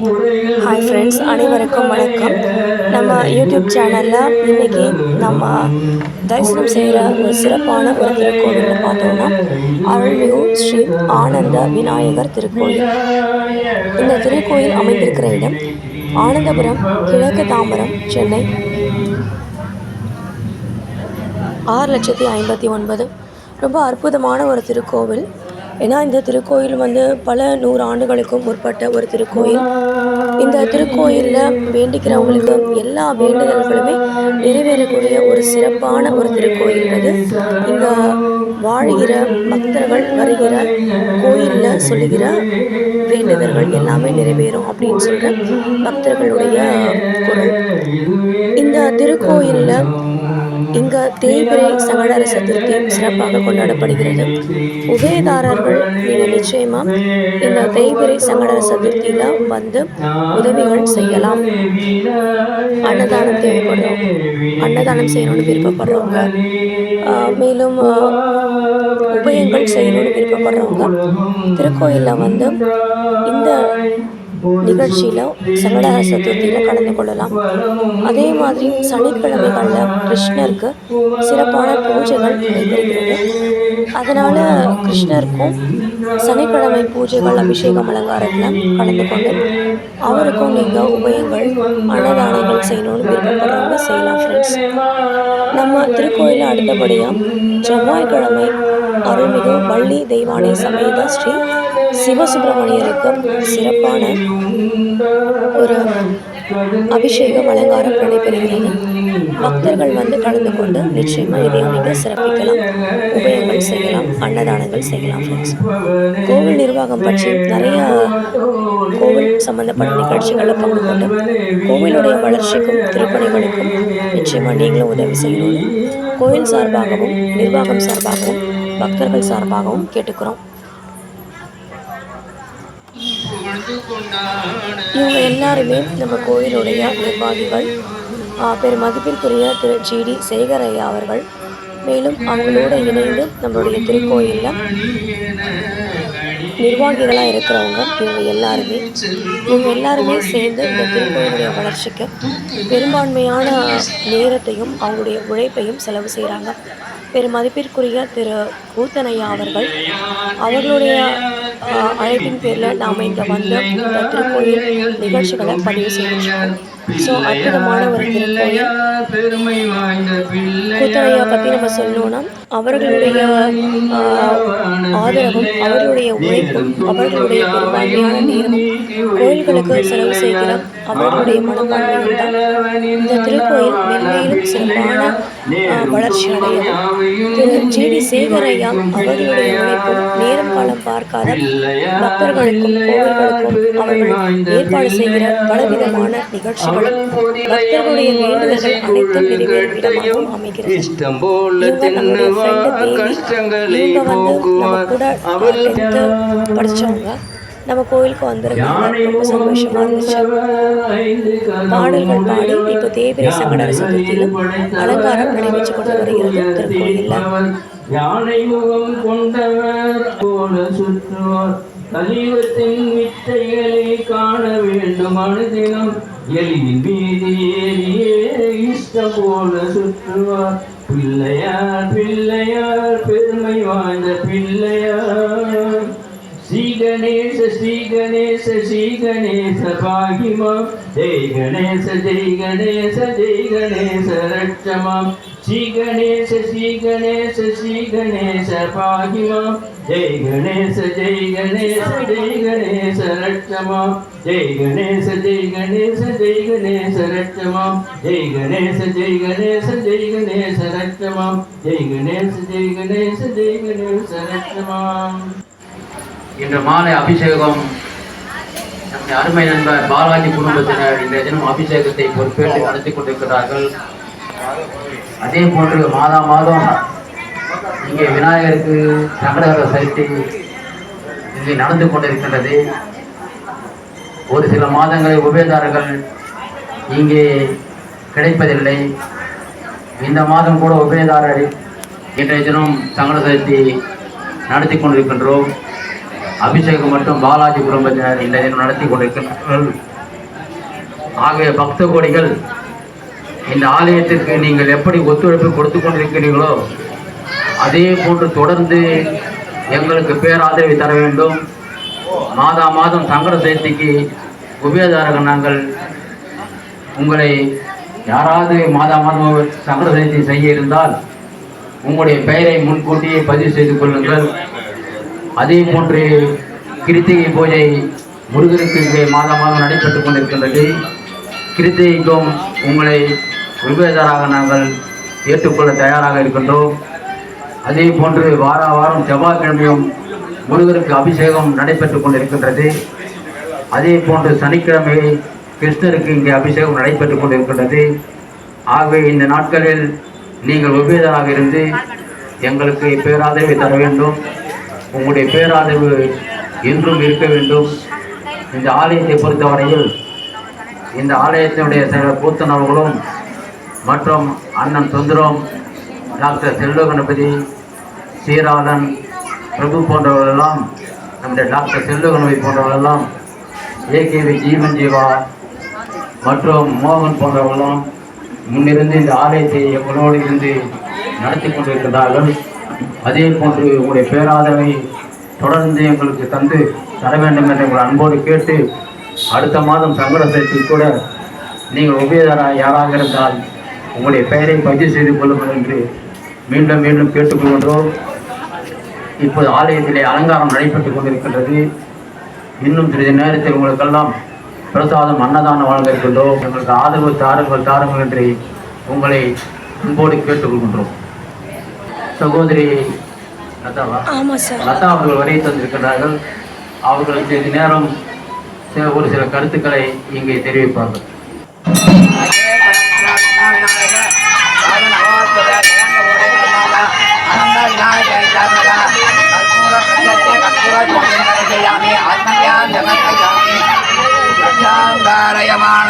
Hi friends அனைவருக்கும் வணக்கம். நம்ம யூடியூப் சேனலில் இன்றைக்கி நம்ம தரிசனம் செய்கிற ஒரு சிறப்பான ஒரு திருக்கோவில்னு பார்த்தோம்னா அருள்மிகு ஸ்ரீ ஆனந்த விநாயகர் திருக்கோயில் இந்த திருக்கோயில் அமைந்திருக்கிற இடம் ஆனந்தபுரம் கிழக்கு தாம்பரம் சென்னை. ஆறு லட்சத்தி ஐம்பத்தி ஒன்பது. ரொம்ப அற்புதமான ஒரு திருக்கோவில். ஏன்னா இந்த திருக்கோயில் வந்து பல நூறு ஆண்டுகளுக்கும் முற்பட்ட ஒரு திருக்கோயில். இந்த திருக்கோயிலில் வேண்டிக்கிறவங்களுக்கு எல்லா வேண்டுதல்களுமே நிறைவேறக்கூடிய ஒரு சிறப்பான ஒரு திருக்கோயில் அது. இங்கே வாழ்கிற பக்தர்கள் வருகிற கோயிலில் சொல்லுகிற வேண்டுதல்கள் எல்லாமே நிறைவேறும் அப்படின்னு சொல்கிற பக்தர்களுடைய குரல். இந்த திருக்கோயிலில் இங்கே தேய்பிரை சங்கடர சதுர்த்தி சிறப்பாக கொண்டாடப்படுகிறது. உபயதாரர்கள் நீங்கள் நிச்சயமாக இந்த தேய்பிரை சங்கடர சதுர்த்தியில் வந்து உதவிகள் செய்யலாம். அன்னதானம் தேவைப்படுறோம். அன்னதானம் செய்யணும்னு விருப்பப்படுறவங்க. மேலும் உபயங்கள் செய்யணும்னு விருப்பப்படுறவங்க. திருக்கோயிலில் வந்து இந்த நிகழ்ச்சியில் சங்கடஹர சதுர்த்தியில் கலந்து கொள்ளலாம். அதே மாதிரி சனிக்கிழமைகளில் கிருஷ்ணருக்கு சிறப்பான பூஜைகள் நடைபெறுகிறது. அதனால் கிருஷ்ணருக்கும் சனிக்கிழமை பூஜைகள் அபிஷேகம் அலங்காரத்தில் கலந்து கொண்டு அவருக்கும் நீங்கள் உபயங்கள் அன்னதானங்கள் செய்யணும்னு விருப்பப்படுறவங்க செய்யலாம் ஃப்ரெண்ட்ஸ் நம்ம திருக்கோயிலில் அடுத்தபடியாக செவ்வாய்க்கிழமை அருள்மிகு வள்ளி தெய்வானை சமேத ஸ்ரீ சிவசுப்பிரமணியருக்கு சிறப்பான ஒரு அபிஷேகம் அலங்காரம் நடைபெறுகிறது. பக்தர்கள் வந்து கலந்து கொண்டு நிச்சயமாக இதை நீங்கள் சிறப்பிக்கலாம். உபயோகம் செய்யலாம் அன்னதானங்கள் செய்யலாம் ஃப்ரெண்ட்ஸ் கோவில் நிர்வாகம் பற்றி நிறைய கோவில் சம்பந்தப்பட்ட நிகழ்ச்சிகளில் பங்கு கொண்டு கோவிலுடைய வளர்ச்சிக்கும் திருப்பணிகளுக்கும் நிச்சயமாக நீங்களும் உதவி செய்யணும் கோயில் சார்பாகவும் நிர்வாகம் சார்பாகவும் பக்தர்கள் சார்பாகவும் கேட்டுக்கிறோம். இவங்க எல்லாருமே நம்ம கோயிலுடைய நிர்வாகிகள். பெரும் மதிப்பிற்குரிய திரு ஜிடி சேகர் ஐயா அவர்கள். மேலும் அவங்களோட இணைந்து நம்மளுடைய திருக்கோயிலில் நிர்வாகிகளாக இருக்கிறவங்க இவங்க எல்லாருமே. இவங்க எல்லாருமே சேர்ந்து இந்த திருக்கோயிலுடைய வளர்ச்சிக்கு பெரும்பான்மையான நேரத்தையும் அவங்களுடைய உழைப்பையும் செலவு செய்கிறாங்க பெரும் மதிப்பிற்குரிய திரு கூத்தனையா அவர்கள் அவர்களுடைய அழைப்பின் பேரில் நாம் இங்கே வந்து இந்த திருக்கோயில் நிகழ்ச்சிகளை பதிவு செய்திருக்கோம் ஸோ அற்புதமான ஒரு திருக்கோயில். பெருமை வாய்ந்த பிள்ளை. கூத்தனையா பற்றி நம்ம சொல்லணும்னா அவர்களுடைய ஆதரவும் அவர்களுடைய உழைப்பும் அவர்களுடைய பெரும்பான்மையான நேரமும் கோயில்களுக்கு செலவு செய்கிற அவர்களுடைய மனப்பான்மையும் தான். இந்த திருக்கோயில் மென்மையிலும் சிறப்பான வளர்ச்சி அடையும் திரு ஜி டி சேகரையா அவர்களுடைய உழைப்பும் நேரம் காலம் பார்க்காத பக்தர்களுக்கும் கோவில்களுக்கும் அவர்கள் ஏற்பாடு செய்கிற பலவிதமான நிகழ்ச்சிகளும் பக்தர்களுடைய வேண்டுதல்கள் அனைத்தும் நிறைவேறும் விதமாகவும் அமைகிறது. இஷ்டம் போல தேவி. கஷ்டங்களை போக்குவார். டென்த்து படித்தவங்க நம்ம கோயிலுக்கு வந்திருக்காங்க ரொம்ப சந்தோஷமா இருந்துச்சு. பாடல்கள் பாடி இப்போ தேவிரை சங்கடர சதுர்த்தியிலும் அலங்காரம் நடைபெற்று கொண்டு வருகிறது திருக்கோயிலில் யானை முகம் கொண்டவர் போல சுற்றுவார் கலியுகத்தின் வித்தைகளை காண வேண்டும் அனுதினம் எலியின் மீது ஏறியே இஷ்டம் போல சுற்றுவார். பிள்ளையார் பிள்ளையார் பெருமை வாய்ந்த பிள்ளையார். गणेश श्री गणेश श्री गणेश पाहि मम जय गणेश जय गणेश जय गणेश रक्ष माँ श्री गणेश श्री गणेश श्री गणेश पाहि मम जय गणेश जय गणेश जय गणेश रक्ष माँ जय गणेश जय गणेश जय गणेश रक्ष माँ जय गणेश जय गणेश जय गणेश रक्ष जय गणेश जय गणेश जय गणेश रक्ष இன்று மாலை அபிஷேகம் நம்முடைய அருமை நண்பர் பாலாஜி குடும்பத்தினர் இன்றைய தினம் அபிஷேகத்தை பொறுப்பேற்று நடத்தி கொண்டிருக்கிறார்கள். அதே போன்று மாதா மாதம் இங்கே விநாயகருக்கு சங்கடகர சதுர்த்தி இங்கே நடந்து கொண்டிருக்கின்றது. ஒரு சில மாதங்களில் உபயதாரர்கள் இங்கே கிடைப்பதில்லை. இந்த மாதம் கூட உபயதாரர் இன்றைய தினம் சங்கட சதுர்த்தி நடத்தி கொண்டிருக்கின்றோம். அபிஷேகம் மற்றும் பாலாஜி குடும்பத்தினர் இந்த தினம் நடத்தி கொண்டிருக்கிறார்கள். ஆகிய பக்த கோடிகள் இந்த ஆலயத்திற்கு நீங்கள் எப்படி ஒத்துழைப்பு கொடுத்து கொண்டிருக்கிறீர்களோ அதே போன்று தொடர்ந்து எங்களுக்கு பேராதரவை தர வேண்டும். மாதா மாதம் சங்கர சதுர்த்திக்கு உபயதாரர்கள் நாங்கள் உங்களை யாராவது மாதா மாதம் சங்கர சதுர்த்தி செய்ய இருந்தால் உங்களுடைய பெயரை முன்கூட்டியே பதிவு செய்து கொள்ளுங்கள். அதே போன்று கிருத்திகை பூஜை முருகனுக்கு இங்கே மாதம் மாதம் நடைபெற்றுக் கொண்டிருக்கின்றது. கிருத்திகைக்கும் உங்களை உபயதாராக நாங்கள் ஏற்றுக்கொள்ள தயாராக இருக்கின்றோம். அதே போன்று வார வாரம் செவ்வாய்க்கிழமையும் முருகருக்கு அபிஷேகம் நடைபெற்றுக் கொண்டிருக்கின்றது. அதே போன்று சனிக்கிழமை கிருஷ்ணருக்கு இங்கே அபிஷேகம் நடைபெற்றுக் கொண்டிருக்கின்றது. ஆகவே இந்த நாட்களில் நீங்கள் உபேதராக இருந்து எங்களுக்கு பேராதரவை தர வேண்டும். உங்களுடைய பேராதரவு என்றும் இருக்க வேண்டும். இந்த ஆலயத்தை பொறுத்தவரையில் இந்த ஆலயத்தினுடைய சில கூத்தனவர்களும் மற்றும் அண்ணன் சுந்தரம் டாக்டர் செல்வ கணபதி சீராளன் பிரபு போன்றவர்களெல்லாம் நம்முடைய டாக்டர் செல்வ கணபதி போன்றவர்களெல்லாம் ஏகேவி ஜீவன் ஜீவா மற்றும் மோகன் போன்றவர்களும் முன்னிருந்து இந்த ஆலயத்தை எங்களோடு இருந்து நடத்தி கொண்டிருக்கிறார்கள். அதே போன்று உங்களுடைய பேராதரவை தொடர்ந்து எங்களுக்கு தந்து தர வேண்டும் என்று உங்கள் அன்போடு கேட்டு அடுத்த மாதம் சங்கட சதுர்த்தி கூட நீங்கள் உபயோகராக யாராக இருந்தால் உங்களுடைய பெயரை பதிவு செய்து கொள்ளுங்கள் என்று மீண்டும் மீண்டும் கேட்டுக்கொள்கின்றோம். இப்போது ஆலயத்திலே அலங்காரம் நடைபெற்று கொண்டிருக்கின்றது. இன்னும் சிறிது நேரத்தில் உங்களுக்கெல்லாம் பிரசாதம் அன்னதானம் வழங்க இருக்கின்றோம். எங்களுக்கு ஆதரவு தாருங்கள் தாருங்கள் என்று உங்களை அன்போடு கேட்டுக்கொள்கின்றோம். சகோதரி லதாவா? லதா அவர்கள் வரை தந்திருக்கிறார்கள். அவர்கள் சிறிது நேரம் ஒரு சில கருத்துக்களை இங்கே தெரிவிப்பார்கள். யமான